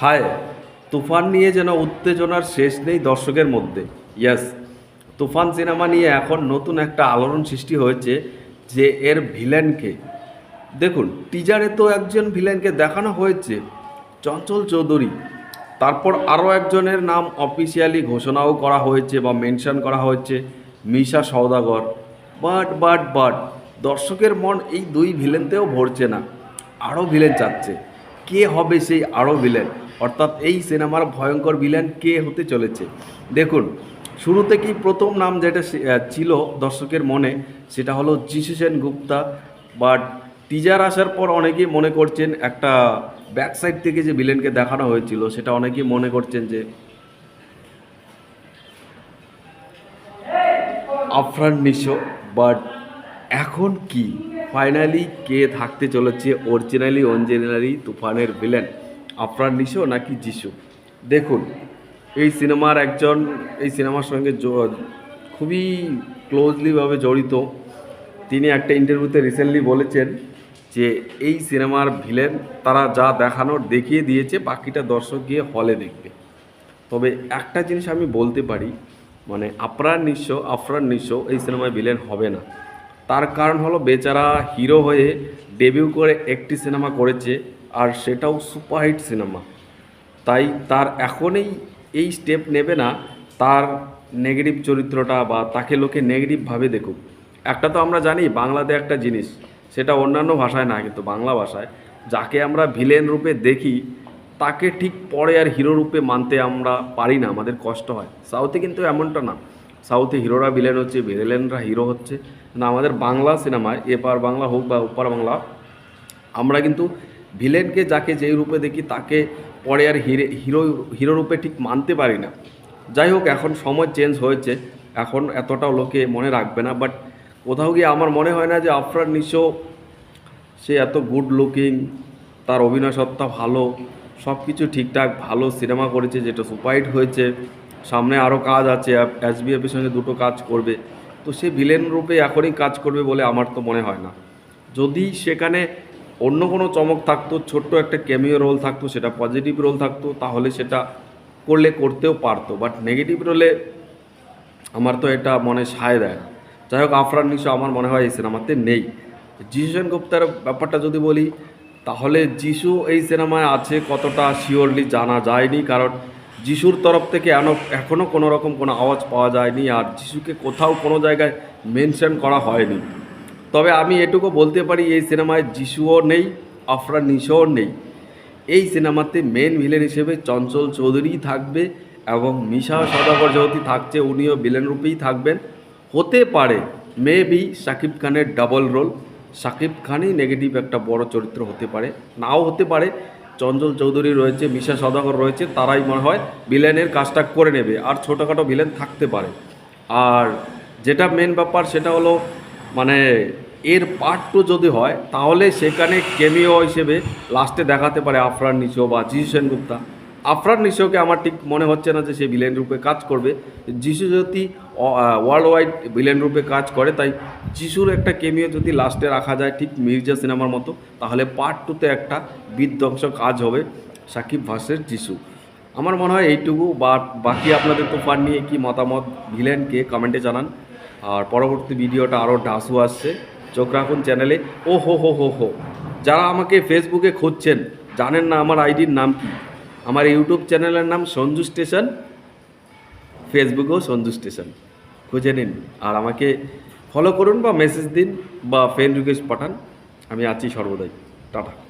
হায়, তুফান নিয়ে যেন উত্তেজনার শেষ নেই দর্শকের মধ্যে। ইয়াস, তুফান সিনেমা নিয়ে এখন নতুন একটা আলোড়ন সৃষ্টি হয়েছে যে এর ভিলেনকে। দেখুন টিজারে তো একজন ভিলেনকে দেখানো হয়েছে, চঞ্চল চৌধুরী। তারপর আরও একজনের নাম অফিসিয়ালি ঘোষণাও করা হয়েছে বা মেনশন করা হয়েছে, Misha Sawdagar. But but but, দর্শকের মন এই দুই ভিলেনতেও ভরছে না। আরও ভিলেন চাচ্ছে। কে হবে সেই আরও ভিলেন অর্থাৎ এই সিনেমার ভয়ঙ্কর ভিলেন কে হতে চলেছে? দেখুন শুরু থেকেই প্রথম নাম যেটা ছিল দর্শকের মনে, সেটা হলো যিশু সেন গুপ্তা। বাট টিজার আসার পর অনেকেই মনে করছেন একটা ব্যাক সাইড থেকে যে ভিলেনকে দেখানো হয়েছিল, সেটা অনেকেই মনে করছেন যে আফরান নিশো বাট এখন কি? ফাইনালি কে থাকতে চলেছে অরিজিনালি অরিজিনালি তুফানের ভিলেন আফরান নিশো নাকি যিশু দেখুন, এই সিনেমার একজন, এই সিনেমার সঙ্গে খুবই ক্লোজলিভাবে জড়িত। তিনি একটা ইন্টারভিউতে রিসেন্টলি বলেছেন যে, এই সিনেমার ভিলেন তারা যা দেখানোর দেখিয়ে দিয়েছে, বাকিটা দর্শক গিয়ে হলে দেখবে। তবে একটা জিনিস আমি বলতে পারি মানে আফরান নিঃস্ব আফরান নিঃস্ব এই সিনেমায় ভিলেন হবে না। তার কারণ হলো বেচারা হিরো হয়ে ডেবিউ করে একটি সিনেমা করেছে, আর সেটাও সুপারহিট সিনেমা। তাই তার এখনই এই স্টেপ নেবে না, তার নেগেটিভ চরিত্রটা বা তাকে লোকে নেগেটিভভাবে দেখুক। একটা তো আমরা জানি, বাংলাতে একটা জিনিস, সেটা অন্যান্য ভাষায় না, কিন্তু বাংলা ভাষায়, যাকে আমরা ভিলেন রূপে দেখি, তাকে ঠিক পরে আর হিরো রূপে মানতে আমরা পারি না, আমাদের কষ্ট হয়। সাউথে কিন্তু এমনটা না। সাউথে হিরোরা, ভিলেন হচ্ছে, ভিলেনরা হিরো হচ্ছে। না আমাদের বাংলা সিনেমায় এপার বাংলা হোক বা ওপার বাংলা, আমরা কিন্তু ভিলেনকে যাকে যেই রূপে দেখি, তাকে পরে আর হিরে, হিরো হিরো রূপে ঠিক মানতে পারি না। যাই হোক, এখন সময় চেঞ্জ হয়েছে। এখন এতটাও লোকে মনে রাখবে না। বাট কোথাও গিয়ে আমার মনে হয় না যে আফরান নিশো সে এত গুড লুকিং তার অভিনয় সত্তা ভালো সব কিছু ঠিকঠাক, ভালো সিনেমা করেছে, যেটা সুপারহিট হয়েছে। সামনে আরও কাজ আছে এস বিএফের সঙ্গে দুটো কাজ করবে। তো সে ভিলেন রূপে এখনই কাজ করবে বলে আমার তো মনে হয় না। যদি সেখানে অন্য কোনো চমক থাকতো, ছোট্ট একটা ক্যামিও রোল থাকতো, সেটা পজিটিভ রোল থাকতো, তাহলে সেটা করলে করতেও পারতো। বাট নেগেটিভ রোলে আমার তো এটা মনে সায় দেয়। যাই হোক, আফরান নিশো আমার মনে হয় এই সিনেমাতে নেই। যিশু সেন গুপ্তার ব্যাপারটা যদি বলি, তাহলে যিশু এই সিনেমায় আছে কতটা? শিওরলি জানা যায়নি, কারণ যিশুর তরফ থেকে এখনও কোনো রকম কোনো আওয়াজ পাওয়া যায়নি আর যিশুকে কোথাও কোনো জায়গায় মেনশন করা হয়নি। তবে আমি এটুকু বলতে পারি, এই সিনেমায় যিশুও নেই আফরান নিশোও নেই। এই সিনেমাতে মেন ভিলেন হিসেবে চঞ্চল চৌধুরীই থাকবে এবং মিশা সদাগর যেহেতু থাকছে, উনিও ভিলেন রূপেই থাকবেন। হতে পারে মে বি শাকিব খানের ডাবল রোল শাকিব খানই নেগেটিভ একটা বড় চরিত্র হতে পারে। নাও হতে পারে চঞ্চল চৌধুরী রয়েছে, মিশা সদাগর রয়েছে, তারাই মনে হয় ভিলেনের কাজটা করে নেবে। আর ছোটোখাটো ভিলেন থাকতে পারে। আর যেটা মেন ব্যাপার সেটা হলো মানে এর পার্ট টু যদি হয়, তাহলে সেখানে কেমিও হিসেবে লাস্টে দেখাতে পারে আফরান নিশো বা জি সেনগুপ্তা। আফরান নিশোকে আমার ঠিক মনে হচ্ছে না যে সে ভিলেন রূপে কাজ করবে। যিশু যদি ওয়ার্ল্ড ওয়াইড ভিলেন রূপে কাজ করে, তাই যিশুর একটা কেমিও যদি লাস্টে রাখা যায় ঠিক মির্জা সিনেমার মতো, তাহলে পার্ট টুতে একটা বিধ্বংস কাজ হবে সাকিব ভাসের যিশু। আমার মনে হয় এইটুকু, বা, বাকি আপনাদের তো তুফান নিয়ে কি মতামত ভিলেনকে কমেন্টে জানান। আর পরবর্তী ভিডিওটা আরও ডাসু আসছে। চোখ রাখুন চ্যানেলে ও হো হো হো হো। যারা আমাকে ফেসবুকে খুঁজছেন, জানেন না আমার আইডির নাম কি? আমার ইউটিউব চ্যানেলের নাম সঞ্জু স্টেশন ফেসবুকেও সঞ্জু স্টেশন। খুঁজে নিন আর আমাকে ফলো করুন বা মেসেজ দিন বা ফ্রেন্ড রিকোয়েস্ট পাঠান। আমি আছি সর্বদাই। টাটা।